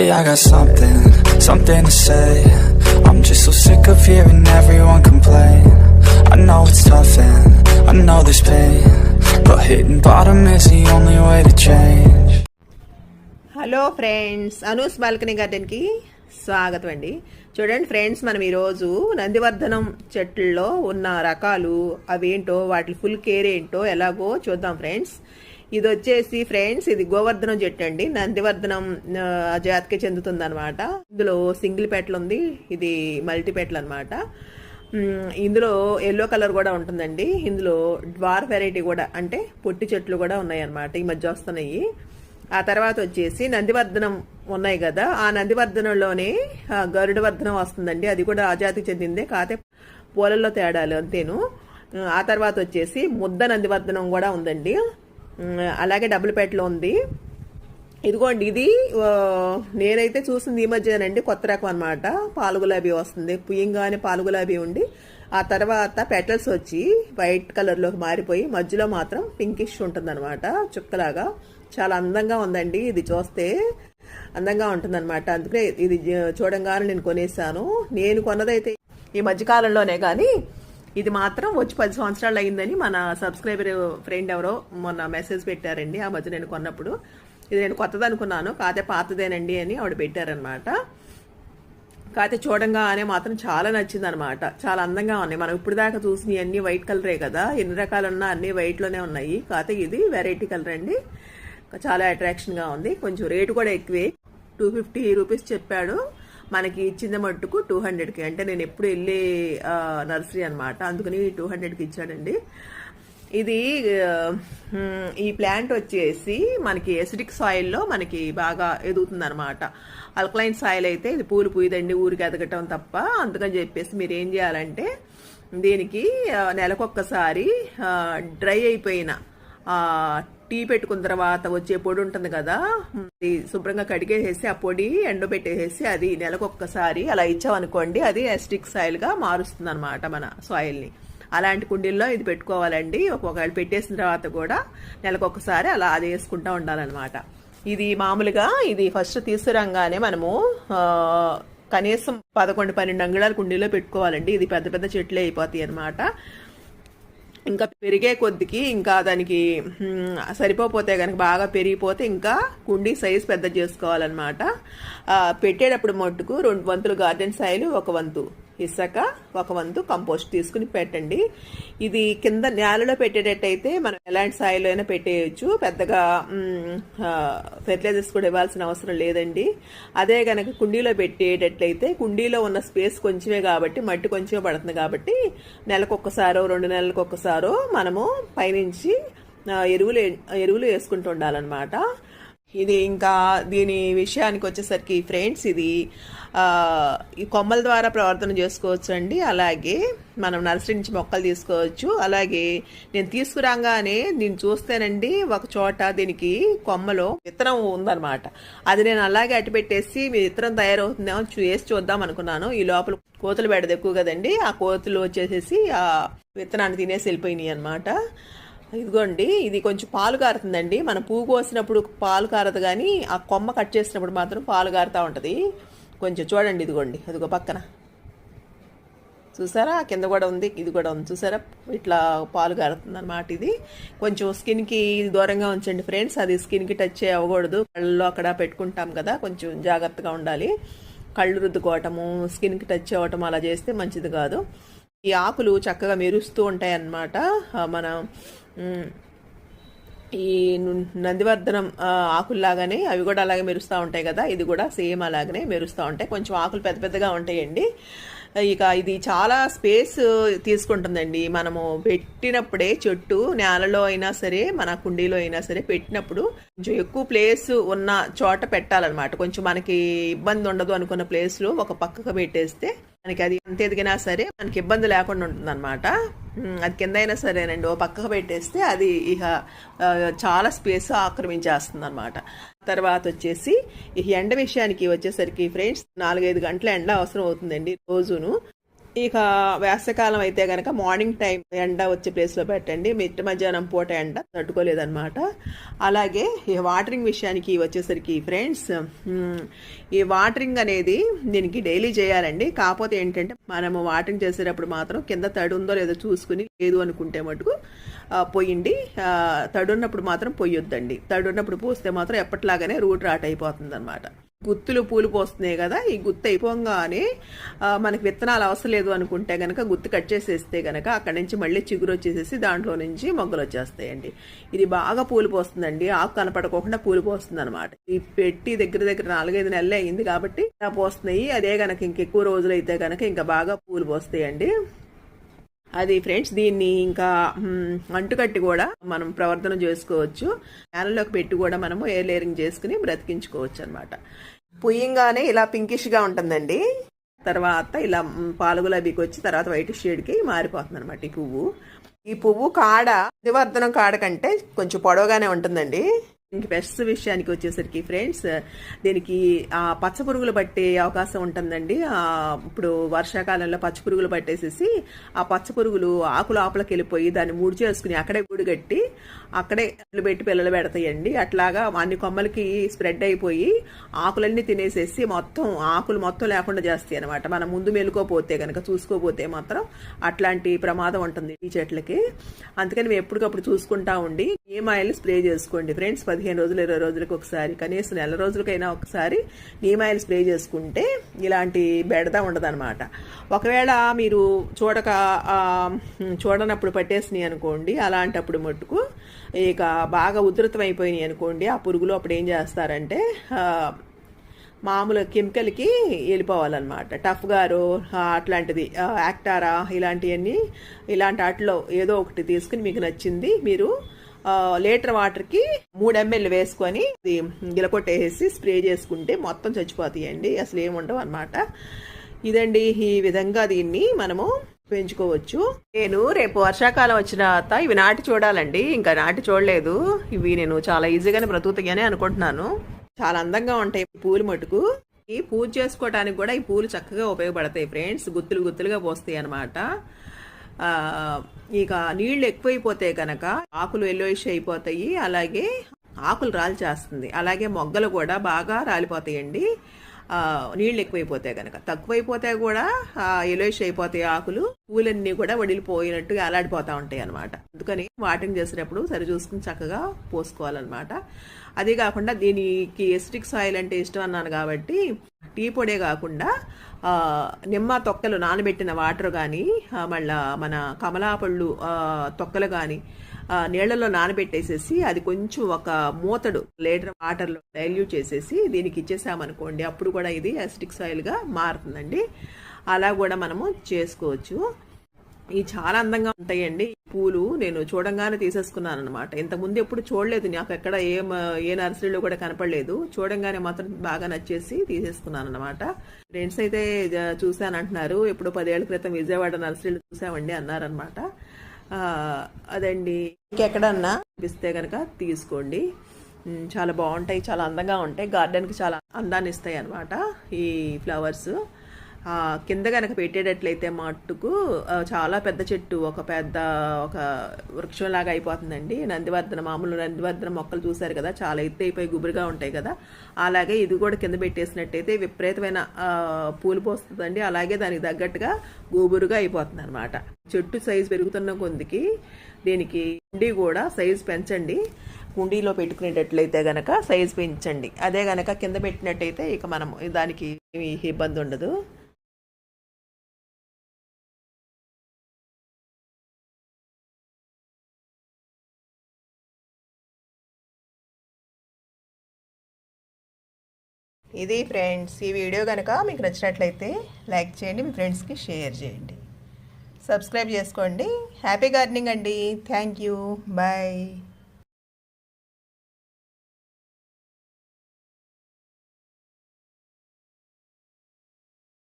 Hey, I got something, something to say. I'm just so sick of hearing everyone complain. I know it's tough and I know there's pain. But hitting bottom is the only way to change. Hello friends Anu's balcony గార్డెన్కి స్వాగతం అండి చూడండి friends మనం ఈరోజు నందివర్ధనం చెట్లలో ఉన్న రకాలు అవేంటో వాటి ఫుల్ కేర్ ఏంటో ఎలాగో చూద్దాం ఫ్రెండ్స్ ఇది వచ్చేసి ఫ్రెండ్స్ ఇది గోవర్ధనం చెట్టు అండి. నందివర్ధనం ఆ, జాతికి చెందుతుంది అనమాట ఇందులో సింగిల్ పెట్ల ఉంది ఇది మల్టీ పెట్ల అనమాట ఇందులో ఎల్లో కలర్ కూడా ఉంటుందండి. ఇందులో డ్వార్ వెరైటీ కూడా అంటే పొట్టి చెట్లు కూడా ఉన్నాయి అన్నమాట ఈ మధ్య వస్తున్నాయి. ఆ తర్వాత వచ్చేసి నందివర్ధనం ఉన్నాయి కదా ఆ నందివర్ధనంలోనే ఆ, గరుడవర్ధనం వస్తుందండి. అది కూడా ఆ జాతికి చెందిందే కాతే పూలల్లో తేడాలు అంతేను. ఆ తర్వాత వచ్చేసి ముద్ద నందివర్ధనం కూడా ఉందండి. అలాగే డబుల్పేటలో ఉంది. ఇదిగోండి ఇది నేనైతే చూసింది ఈ మధ్యనండి కొత్త రకం అనమాట పాలు గులాబీ వస్తుంది. పుయ్యంగానే పాలు గులాబీ ఉండి ఆ తర్వాత పెటల్స్ వచ్చి వైట్ కలర్లోకి మారిపోయి మధ్యలో మాత్రం పింకిష్ ఉంటుందన్నమాట చుక్కలాగా. చాలా అందంగా ఉందండి. ఇది చూస్తే అందంగా ఉంటుందన్నమాట. అందుకే ఇది చూడంగానే నేను కొనేసాను. నేను కొన్నదైతే ఈ మధ్యకాలంలోనే కానీ ఇది మాత్రం వచ్చి పది సంవత్సరాలు అయిందని మన సబ్స్క్రైబర్ ఫ్రెండ్ ఎవరో మొన్న మెసేజ్ పెట్టారండి. ఆ మధ్య నేను కొన్నప్పుడు. ఇది నేను కొత్తది అనుకున్నాను. కాతే పాతదేనండి అని ఆవిడ పెట్టారనమాట కాకపోతే చూడంగానే మాత్రం చాలా నచ్చింది అనమాట చాలా అందంగా ఉన్నాయి. మనం ఇప్పుడు దాకా చూసిన అన్ని వైట్ కలరే కదా. ఎన్ని రకాలు ఉన్నా అన్ని వైట్లోనే ఉన్నాయి. కాకపోతే ఇది వెరైటీ కలర్ అండి. చాలా అట్రాక్షన్గా ఉంది. కొంచెం రేటు కూడా ఎక్కువే. టూ ఫిఫ్టీ రూపీస్ చెప్పాడు. మనకి ఇచ్చింది మట్టుకు టూ హండ్రెడ్కి అంటే నేను ఎప్పుడు వెళ్ళే నర్సరీ అనమాట అందుకని టూ హండ్రెడ్కి ఇచ్చాడండి. ఇది ఈ ప్లాంట్ వచ్చేసి మనకి ఎసిడిక్ సాయిల్లో మనకి బాగా ఎదుగుతుంది అనమాట అల్కలైన్ సాయిల్ అయితే ఇది పూలు పూయదండి ఊరికి ఎదగటం తప్ప. అందుకని చెప్పేసి మీరు ఏం చేయాలంటే దీనికి నెలకొక్కసారి డ్రై అయిపోయిన టీ పెట్టుకున్న తర్వాత వచ్చే పొడి ఉంటుంది కదా శుభ్రంగా కడిగేసేసి ఆ పొడి ఎండబెట్టేసేసి అది నెలకొక్కసారి అలా ఇచ్చామనుకోండి అది ఎస్టిక్ సాయిల్గా మారుస్తుంది అనమాట మన సాయిల్ని అలాంటి కుండీల్లో ఇది పెట్టుకోవాలండి. ఒకవేళ పెట్టేసిన తర్వాత కూడా నెలకొకసారి అలా అది వేసుకుంటూ ఉండాలన్నమాట. ఇది మామూలుగా ఇది ఫస్ట్ తీసుకురంగానే మనము కనీసం పదకొండు పన్నెండు అంగుళాల కుండీలో పెట్టుకోవాలండి. ఇది పెద్ద పెద్ద చెట్లే అయిపోతాయి అనమాట ఇంకా పెరిగే కొద్దికి ఇంకా దానికి సరిపోతే కనుక బాగా పెరిగిపోతే ఇంకా కుండీ సైజ్ పెద్ద చేసుకోవాలన్నమాట. పెట్టేటప్పుడు మట్టుకు రెండు వంతులు గార్డెన్ సాయిల్ ఒక వంతు. ఇసాక ఒక వంతు కంపోస్ట్ తీసుకుని పెట్టండి. ఇది కింద నేలలో పెట్టేటట్టయితే మనం ఎలాంటి సాయిలో అయినా పెట్టేయచ్చు. పెద్దగా ఫెర్టిలైజర్స్ కూడా ఇవ్వాల్సిన అవసరం లేదండి. అదే కనుక కుండీలో పెట్టేటట్లయితే కుండీలో ఉన్న స్పేస్ కొంచెమే కాబట్టి మట్టి కొంచెమే పడుతుంది కాబట్టి నెలకు ఒక్కసారో రెండు నెలలకు ఒక్కసారో మనము పైనుంచి ఎరువులు ఎరువులు వేసుకుంటూ ఉండాలన్నమాట. ఇది ఇంకా దీని విషయానికి వచ్చేసరికి ఫ్రెండ్స్ ఇది ఈ కొమ్మల ద్వారా ప్రవర్తన చేసుకోవచ్చు అండి అలాగే మనం నర్సరీ నుంచి మొక్కలు తీసుకోవచ్చు. అలాగే నేను తీసుకురాగానే నేను చూస్తేనండి ఒక చోట దీనికి కొమ్మలో విత్తనం ఉందన్నమాట. అది నేను అలాగే అటు పెట్టేసి మీ విత్తనం తయారవుతుందేమో చూసి చూద్దాం అనుకున్నాను. ఈ లోపల కోతులు పెడదు ఎక్కువ కదండి. ఆ కోతులు వచ్చేసేసి ఆ విత్తనాన్ని తినేసి వెళ్ళిపోయినాయి అనమాట ఇదిగోండి ఇది కొంచెం పాలు కారుతుందండి. మనం పువ్వు కోసినప్పుడు పాలు కారదు కానీ ఆ కొమ్మ కట్ చేసినప్పుడు మాత్రం పాలు కారుతూ ఉంటుంది. కొంచెం చూడండి ఇదిగోండి అదిగో పక్కన. చూసారా? కింద కూడా ఉంది ఇది కూడా ఉంది. చూసారా? ఇట్లా పాలు కారుతుంది అనమాట ఇది. కొంచెం స్కిన్కి దూరంగా ఉంచండి ఫ్రెండ్స్. అది స్కిన్కి టచ్ అవ్వకూడదు. కళ్ళలో అక్కడ పెట్టుకుంటాం కదా కొంచెం జాగ్రత్తగా ఉండాలి. కళ్ళు రుద్దుకోవటము స్కిన్కి టచ్ అవ్వటం అలా చేస్తే మంచిది కాదు. ఈ ఆకులు చక్కగా మెరుస్తూ ఉంటాయి అన్నమాట మన ఈ నందివర్ధనం ఆకుల్లాగానే అవి కూడా అలాగే మెరుస్తూ ఉంటాయి కదా. ఇది కూడా సేమ్ అలాగనే మెరుస్తూ ఉంటాయి. కొంచెం ఆకులు పెద్ద పెద్దగా ఉంటాయండి. ఇక ఇది చాలా స్పేస్ తీసుకుంటుందండి. మనము పెట్టినప్పుడే చెట్టు నేలలో అయినా సరే మన కుండీలో అయినా సరే పెట్టినప్పుడు కొంచెం ఎక్కువ ప్లేస్ ఉన్న చోట పెట్టాలన్నమాట. కొంచెం మనకి ఇబ్బంది ఉండదు అనుకున్న ప్లేస్లో ఒక పక్కకు పెట్టేస్తే మనకి అది ఎంత ఎదిగినా సరే మనకి ఇబ్బంది లేకుండా ఉంటుంది అనమాట అది కింద అయినా సరేనండి ఓ పక్కకు పెట్టేస్తే అది ఇక చాలా స్పేస్ ఆక్రమించేస్తుంది అనమాట తర్వాత వచ్చేసి ఈ ఎండ విషయానికి వచ్చేసరికి ఫ్రెండ్స్ నాలుగైదు గంటల ఎండ అవసరం అవుతుందండి రోజును. ఇక వేసవకాలం అయితే కనుక మార్నింగ్ టైం ఎండ వచ్చే ప్లేస్లో పెట్టండి. మిట్ట మధ్యాహ్నం పూట ఎండ తట్టుకోలేదన్నమాట. అలాగే ఈ వాటరింగ్ విషయానికి వచ్చేసరికి ఫ్రెండ్స్ ఈ వాటరింగ్ అనేది దీనికి డైలీ చేయాలండి. కాకపోతే ఏంటంటే మనము వాటరింగ్ చేసేటప్పుడు మాత్రం కింద తడి ఉందో లేదో చూసుకుని లేదు అనుకుంటే మటుకు పొయ్యండి తడున్నప్పుడు మాత్రం పొయ్యొద్దండి తడున్నప్పుడు పోస్తే మాత్రం ఎప్పటిలాగానే రూట్ రాట్ అయిపోతుంది అనమాట గుత్తులు పూలు పోస్తున్నాయి కదా ఈ గుత్తు అయిపోగానే మనకి విత్తనాలు అవసరం లేదు అనుకుంటే గనక గుత్తు కట్ చేసేస్తే గనక అక్కడి నుంచి మళ్ళీ చిగురు వచ్చేసేసి దాంట్లో నుంచి మొగ్గలు వచ్చేస్తాయండి. ఇది బాగా పూలు పోస్తుందండి. ఆకు కనపడకోకుండా పూలు పోస్తుంది అనమాట ఈ పెట్టి దగ్గర దగ్గర నాలుగైదు నెలలు అయింది కాబట్టి పోస్తున్నాయి. అదే గనక ఇంకెక్కువ రోజులు అయితే గనక ఇంకా బాగా పూలు పోస్తాయండి. అది ఫ్రెండ్స్ దీన్ని ఇంకా అంటుకట్టి కూడా మనం ప్రవర్తన చేసుకోవచ్చు. ప్యాన్లోకి పెట్టి కూడా మనము ఎయిర్ లేయరింగ్ చేసుకుని బ్రతికించుకోవచ్చు అనమాట పుయ్యంగానే ఇలా పింకిష్గా ఉంటుందండి. తర్వాత ఇలా మ్, పాలు గులాబీకి వచ్చి తర్వాత వైట్ షేడ్కి మారిపోతుంది అనమాట ఈ పువ్వు. ఈ పువ్వు కాడ నివర్ధనం కాడ కంటే కొంచెం పొడవుగానే ఉంటుందండి. పెస్ట్ విషయానికి వచ్చేసరికి ఫ్రెండ్స్ దీనికి ఆ పచ్చ పురుగులు పట్టే అవకాశం ఉంటుందండి. ఇప్పుడు వర్షాకాలంలో పచ్చ పురుగులు పట్టేసేసి ఆ పచ్చ పురుగులు ఆకు లోపలికి వెళ్ళిపోయి దాన్ని ముడి చేసుకుని అక్కడే గుడి కట్టి అక్కడే పెట్టి పిల్లలు పెడతాయండి. అట్లాగా అన్ని కొమ్మలకి స్ప్రెడ్ అయిపోయి ఆకులన్నీ తినేసేసి మొత్తం ఆకులు మొత్తం లేకుండా చేస్తాయి అనమాట మనం ముందు మెలుకోపోతే కనుక చూసుకోపోతే మాత్రం అట్లాంటి ప్రమాదం ఉంటుంది ఈ చెట్లకి. అందుకని మేము ఎప్పటికప్పుడు చూసుకుంటా ఉండి ఏం ఆయిల్ స్ప్రే చేసుకోండి. ఫ్రెండ్స్ పదిహేను రోజులు ఇరవై రోజులకు ఒకసారి కనీసం నెల రోజులకైనా ఒకసారి నీమ్ ఆయిల్ స్ప్రే చేసుకుంటే ఇలాంటి బెడద ఉండదన్నమాట. ఒకవేళ మీరు చూడక చూడనప్పుడు పట్టేసినాయి అనుకోండి అలాంటప్పుడు మట్టుకు ఇక బాగా ఉధృతం అయిపోయినాయి అనుకోండి ఆ పురుగులు అప్పుడు ఏం చేస్తారంటే మామూలు కెమికల్కి వెళ్ళిపోవాలన్నమాట. టఫ్ గారు అట్లాంటిది యాక్టారా ఇలాంటివన్నీ ఇలాంటి వాటిలో ఏదో ఒకటి తీసుకుని మీకు నచ్చింది మీరు లీటర్ వాటర్కి మూడు ఎంఎల్ వేసుకొని ఇది గిలకొట్టేసి స్ప్రే చేసుకుంటే మొత్తం చచ్చిపోతాయండి. అసలు ఏముండవు అనమాట ఇదండి ఈ విధంగా దీన్ని మనము పెంచుకోవచ్చు. నేను రేపు వర్షాకాలం వచ్చిన తర్వాత ఇవి నాటి చూడాలండి. ఇంకా నాటి చూడలేదు. ఇవి నేను చాలా ఈజీగానే బ్రతుకుతాయని అనుకుంటున్నాను. చాలా అందంగా ఉంటాయి పూలు మటుకు. ఈ పూజ చేసుకోవడానికి కూడా ఈ పూలు చక్కగా ఉపయోగపడతాయి ఫ్రెండ్స్. గుత్తులు గుత్తులుగా పోస్తాయి అనమాట ఇక నీళ్ళు ఎక్కువైపోతే కనుక ఆకులు ఎల్లోయిష్ అయిపోతాయి అలాగే ఆకులు రాల్చేస్తుంది. అలాగే మొగ్గలు కూడా బాగా రాలిపోతాయండి. నీళ్ళు ఎక్కువైపోతాయి కనుక తక్కువైపోతే కూడా ఎలోయిష్ అయిపోతాయి ఆకులు. పూలన్నీ కూడా వడిలిపోయినట్టు అలాడిపోతూ ఉంటాయి అనమాట అందుకని వాటింగ్ చేసేటప్పుడు సరి చూసుకుని చక్కగా పోసుకోవాలన్నమాట. అదే కాకుండా దీనికి ఎస్టిక్ సాయిల్ అంటే ఇష్టం అన్నాను కాబట్టి టీ పొడే కాకుండా నిమ్మ తొక్కలు నానబెట్టిన వాటర్ కానీ మళ్ళా మన కమలాపళ్ళు తొక్కలు కానీ నీళ్ళలో నానబెట్టేసేసి అది కొంచెం ఒక మూతడు లీటర్ వాటర్లో డైల్యూట్ చేసేసి దీనికి ఇచ్చేసామనుకోండి అప్పుడు కూడా ఇది అసిటిక్ సాయిల్గా మారుతుందండి. అలా కూడా మనము చేసుకోవచ్చు. ఇవి చాలా అందంగా ఉంటాయండి. పూలు నేను చూడంగానే తీసేసుకున్నాను అనమాట ఇంతకుముందు ఎప్పుడు చూడలేదు. నాకు ఎక్కడ ఏ ఏ నర్సరీలో కూడా కనపడలేదు. చూడంగానే మాత్రం బాగా నచ్చేసి తీసేసుకున్నాను అనమాట ఫ్రెండ్స్ అయితే జ- చూశాను అంటున్నారు ఎప్పుడు పదేళ్ళ క్రితం విజయవాడ నర్సరీలో చూసామండి అన్నారనమాట అదండి. ఇంకెక్కడన్నా అనిపిస్తే కనుక తీసుకోండి. చాలా బాగుంటాయి. చాలా అందంగా ఉంటాయి. గార్డెన్కి చాలా అందాన్ని ఇస్తాయి అనమాట ఈ ఫ్లవర్స్. కింద కనుక పెట్టేటట్లయితే మట్టుకు చాలా పెద్ద చెట్టు ఒక పెద్ద ఒక వృక్షంలాగా అయిపోతుందండి. నందివర్ధన మామూలు నందివర్ధన మొక్కలు చూశారు కదా చాలా ఎత్తు అయిపోయి గుబురుగా ఉంటాయి కదా. అలాగే ఇది కూడా కింద పెట్టేసినట్టయితే విపరీతమైన పూలు పోస్తుందండి. అలాగే దానికి తగ్గట్టుగా గుబురుగా అయిపోతుంది అనమాట చెట్టు సైజు పెరుగుతున్న కొందికి దీనికి కుండీ కూడా సైజు పెంచండి. కుండీలో పెట్టుకునేటట్లయితే గనక సైజు పెంచండి. అదే గనక కింద పెట్టినట్టయితే ఇక మనం దానికి ఏమీ ఇబ్బంది ఉండదు. ఇది ఫ్రెండ్స్ ఈ వీడియో కనుక మీకు నచ్చినట్లయితే లైక్ చేయండి మీ ఫ్రెండ్స్కి షేర్ చేయండి. సబ్స్క్రైబ్ చేసుకోండి. హ్యాపీ గార్డెనింగ్ అండి. Thank you. బాయ్.